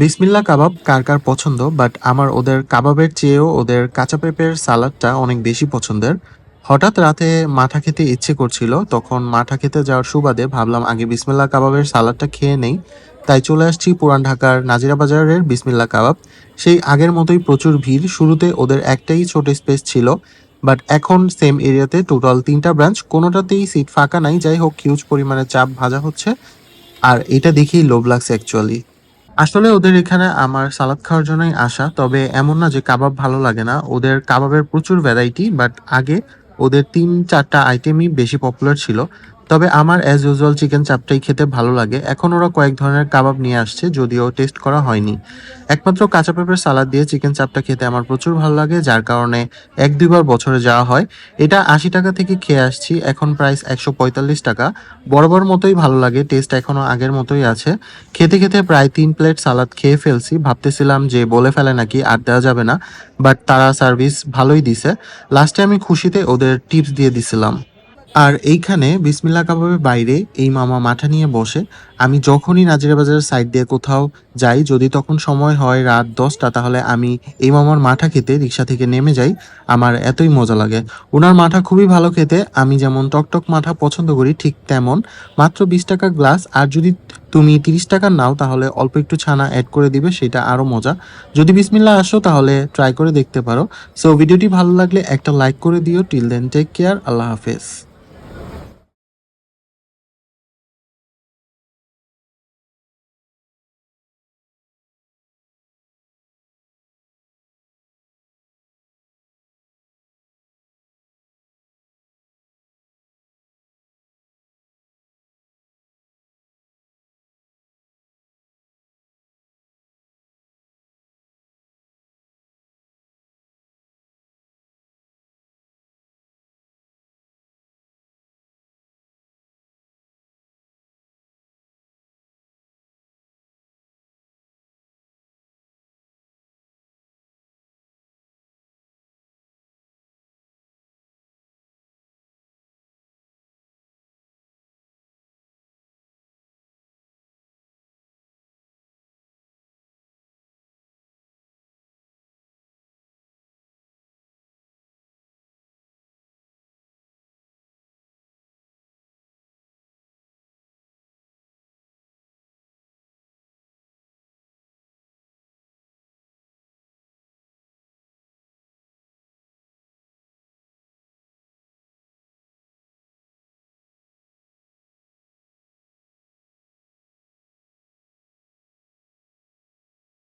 বিসমিল্লা কাবাব কার কার পছন্দ বাট আমার ওদের কাবাবের চেয়েও ওদের কাঁচা পেঁপের সালাডটা অনেক বেশি পছন্দের। হঠাৎ রাতে মাঠা খেতে ইচ্ছে করছিল, তখন মাঠা খেতে যাওয়ার সুবাদে ভাবলাম আগে বিসমিল্লা কাবাবের সালাডটা খেয়ে নেই, তাই চলে আসছি পুরান ঢাকার নাজিরা বাজারের বিসমিল্লা কাবাব। সেই আগের মতোই প্রচুর ভিড়, শুরুতে ওদের একটাই ছোট স্পেস ছিল বাট এখন সেম এরিয়াতে টোটাল তিনটা ব্রাঞ্চ কোনোটাতেই সিট ফাঁকা নাই, যাই হোক হিউজ পরিমাণে চাপ ভাজা হচ্ছে, আর এটা দেখেই লোভ লাগছে অ্যাকচুয়ালি আসলে ওদের এখানে আমার সালাদ খাওয়ার জন্যই আসা, তবে এমন না যে কাবাব ভালো লাগে না। ওদের কাবাবের প্রচুর ভ্যারাইটি বাট আগে ওদের তিন চারটা আইটেমই বেশি পপুলার ছিল। তবে আমার অ্যাজ ইউজুয়াল চিকেন চাপটাই খেতে ভালো লাগে। এখন ওরা কয়েক ধরনের কাবাব নিয়ে আসছে, যদিও টেস্ট করা হয়নি। একমাত্র কাঁচা পেঁপের সালাদ দিয়ে চিকেন চাপটা খেতে আমার প্রচুর ভালো লাগে, যার কারণে এক দুইবার বছরে যাওয়া হয়। এটা আশি টাকা থেকে খেয়ে আসছি, এখন প্রাইস একশো পঁয়তাল্লিশ টাকা। বরাবর মতোই ভালো লাগে টেস্ট এখনও আগের মতোই আছে। খেতে খেতে প্রায় তিন প্লেট সালাদ খেয়ে ফেলছি, ভাবতেছিলাম যে বলে ফেলে নাকি আর দেওয়া যাবে না বাট তারা সার্ভিস ভালোই দিছে। লাস্টে আমি খুশিতে ওদের টিপস দিয়ে দিছিলাম। আর এইখানে বিসমিল্লা কাবাবের বাইরে এই মামা মাঠা নিয়ে বসে। আমি যখনই নাজিরা বাজারের সাইড দিয়ে কোথাও যাই, যদি তখন সময় হয় রাত দশটা, তাহলে আমি এই মামার মাঠা খেতে রিক্সা থেকে নেমে যাই। আমার এতই মজা লাগে। ওনার মাঠা খুবই ভালো খেতে। আমি যেমন টকটক মাঠা পছন্দ করি ঠিক তেমন। মাত্র বিশ টাকা গ্লাস আর যদি তুমি তিরিশ টাকার নাও, তাহলে অল্প একটু ছানা অ্যাড করে দিবে, সেটা আরও মজা। যদি বিসমিল্লা আসো, তাহলে ট্রাই করে দেখতে পারো। সো ভিডিওটি ভালো লাগলে একটা লাইক করে দিও। টিল দেন টেক কেয়ার আল্লাহ হাফেজ।